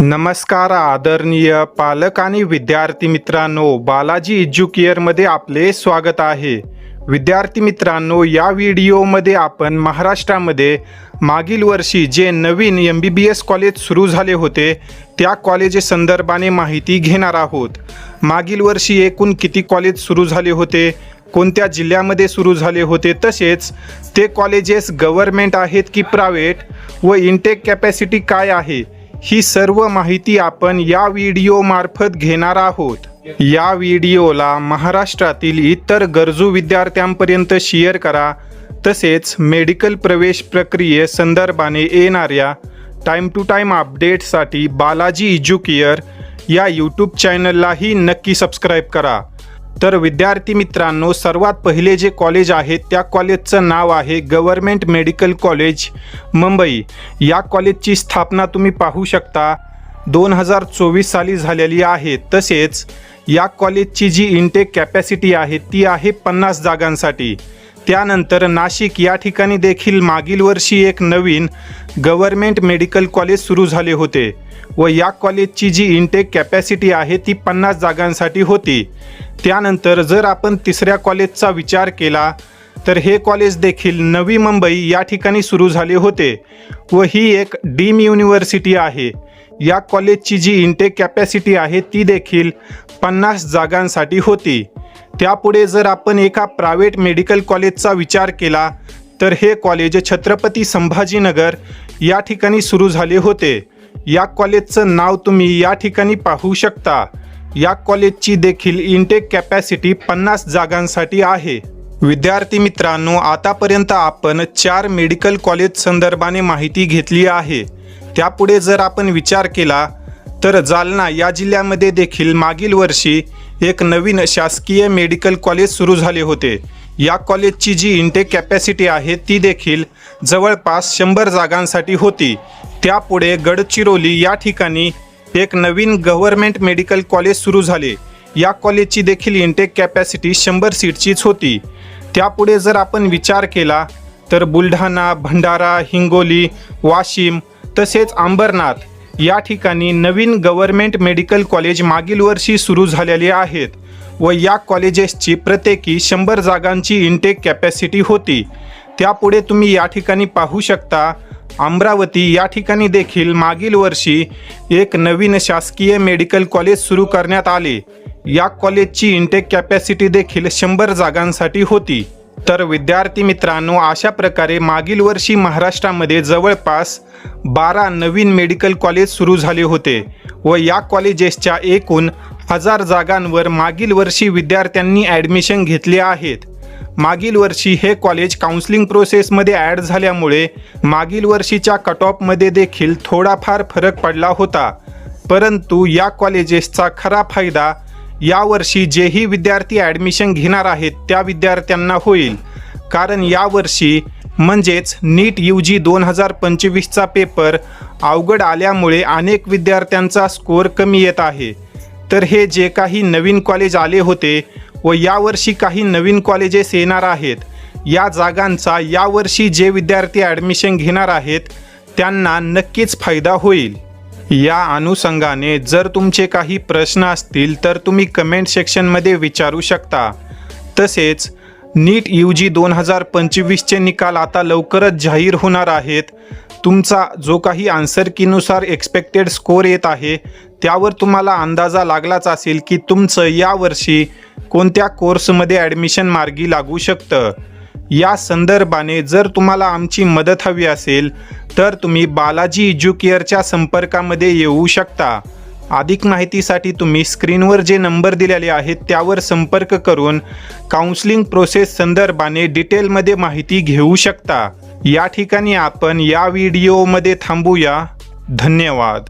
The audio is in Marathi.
नमस्कार आदरणीय पालक आणि विद्यार्थी मित्रांनो बालाजी एज्युकेअरमध्ये आपले स्वागत आहे. विद्यार्थी मित्रांनो या व्हिडिओमध्ये आपण महाराष्ट्रामध्ये मागील वर्षी जे नवीन M B B S college सुरू झाले होते त्या कॉलेजेस संदर्भाने माहिती घेणार आहोत. मागील वर्षी एकूण किती कॉलेज सुरू झाले होते कोणत्या जिल्ह्यामध्ये सुरू झाले होते तसेच ते कॉलेजेस गव्हर्मेंट आहेत की प्रायव्हेट व इंटेक कॅपॅसिटी काय आहे ही सर्व माहिती आपण या व्हिडिओमार्फत घेणार आहोत. या व्हिडिओला महाराष्ट्रातील इतर गरजू विद्यार्थ्यांपर्यंत शेअर करा. तसेच मेडिकल प्रवेश प्रक्रिये संदर्भाने येणाऱ्या टाईम टू टाईम अपडेटसाठी बालाजी एज्युकेअर या यूट्यूब चॅनललाही नक्की सबस्क्राईब करा. तर विद्यार्थी मित्रांनो सर्वात पहिले जे कॉलेज आहे त्या कॉलेजचं नाव आहे गव्हर्मेंट मेडिकल कॉलेज मुंबई. या कॉलेजची स्थापना तुम्ही पाहू शकता. दोन हजार चोवीस साली झालेली आहे. तसेच या कॉलेजची जी इंटेक कॅपॅसिटी आहे ती आहे पन्नास जागांसाठी. त्यानंतर नाशिक या ठिकाणी देखील मागील वर्षी एक नवीन गव्हर्मेंट मेडिकल कॉलेज सुरू झाले होते व या कॉलेजची जी इंटेक कॅपॅसिटी आहे ती पन्नास जागांसाठी होती. त्यानंतर जर आपण तिसऱ्या कॉलेजचा विचार केला तर हे कॉलेज देखील नवी मुंबई या ठिकाणी सुरू झाले होते व ही एक डीम युनिव्हर्सिटी आहे. या कॉलेजची जी इंटेक कॅपॅसिटी आहे ती देखील पन्नास जागांसाठी होती. त्यापुढे जर आपण एका प्रायव्हेट मेडिकल कॉलेजचा विचार केला तर हे कॉलेज छत्रपती संभाजीनगर या ठिकाणी सुरू झाले होते. या कॉलेजचं नाव तुम्ही या ठिकाणी पाहू शकता. या कॉलेजची देखील इंटेक कॅपॅसिटी पन्नास जागांसाठी आहे. विद्यार्थी मित्रांनो आतापर्यंत आपण चार मेडिकल कॉलेज संदर्भाने माहिती घेतली आहे. त्यापुढे जर आपण विचार केला तर जालना या जिल्ह्यामध्ये देखील मागील वर्षी एक नवीन शासकीय मेडिकल कॉलेज सुरू झाले होते. या कॉलेजची जी इंटेक कॅपॅसिटी आहे ती देखील जवळपास शंभर जागांसाठी होती. त्यापुढे गडचिरोली या ठिकाणी एक नवीन गव्हर्मेंट मेडिकल कॉलेज सुरू झाले. या कॉलेजची देखील इंटेक कॅपॅसिटी शंभर सीटचीच होती. त्यापुढे जर आपण विचार केला तर बुलढाणा भंडारा हिंगोली वाशिम तसेच अंबरनाथ या ठिकाणी नवीन गव्हर्मेंट मेडिकल कॉलेज मागील वर्षी सुरू झालेली आहेत व या कॉलेजेसची प्रत्येकी शंभर जागांची इंटेक कॅपॅसिटी होती. त्यापुढे तुम्ही या ठिकाणी पाहू शकता अमरावती या ठिकाणी देखील मागील वर्षी एक नवीन शासकीय मेडिकल कॉलेज सुरू करण्यात आले. या कॉलेजची इंटेक कॅपॅसिटी देखील शंभर जागांसाठी होती. तर विद्यार्थी मित्रांनो अशा प्रकारे मागील वर्षी महाराष्ट्रामध्ये जवळपास बारा नवीन मेडिकल कॉलेज सुरू झाले होते व या कॉलेजेसच्या एकूण हजार जागांवर मागील वर्षी विद्यार्थ्यांनी ॲडमिशन घेतले आहेत. मागील वर्षी हे कॉलेज काउन्सिलिंग प्रोसेसमध्ये ॲड झाल्यामुळे मागील वर्षीच्या कट ऑफमध्ये देखील थोडाफार फरक पडला होता. परंतु या कॉलेजेसचा खरा फायदा यावर्षी जेही विद्यार्थी ॲडमिशन घेणार आहेत त्या विद्यार्थ्यांना होईल. कारण यावर्षी म्हणजेच नीट यू जी दोन हजार पंचवीसचा पेपर अवघड आल्यामुळे अनेक विद्यार्थ्यांचा स्कोअर कमी येत आहे. तर हे जे काही नवीन कॉलेज आले होते व यावर्षी काही नवीन कॉलेजेस येणार आहेत या जागांचा यावर्षी जे विद्यार्थी ॲडमिशन घेणार आहेत त्यांना नक्कीच फायदा होईल. या अनुषंगाने जर तुमचे काही प्रश्न असतील तर तुम्ही कमेंट सेक्शनमध्ये विचारू शकता. तसेच नीट यू जी दोन हजार पंचवीसचे निकाल आता लवकरच जाहीर होणार आहेत. तुमचा जो काही आन्सर कीनुसार एक्सपेक्टेड स्कोअर येत आहे त्यावर तुम्हाला अंदाजा लागलाच असेल की तुमचं यावर्षी कोणत्या कोर्समध्ये ॲडमिशन मार्गी लागू शकतं. या संदर्भाने जर तुम्हाला आमची मदत हवी असेल तर तुम्ही बालाजी एज्युकेअरच्या संपर्कामध्ये येऊ शकता. अधिक माहितीसाठी तुम्ही स्क्रीनवर जे नंबर दिलेले आहेत त्यावर संपर्क करून काउन्सिलिंग प्रोसेस संदर्भाने डिटेलमध्ये माहिती घेऊ शकता. या ठिकाणी आपण या व्हिडिओमध्ये थांबूया. धन्यवाद.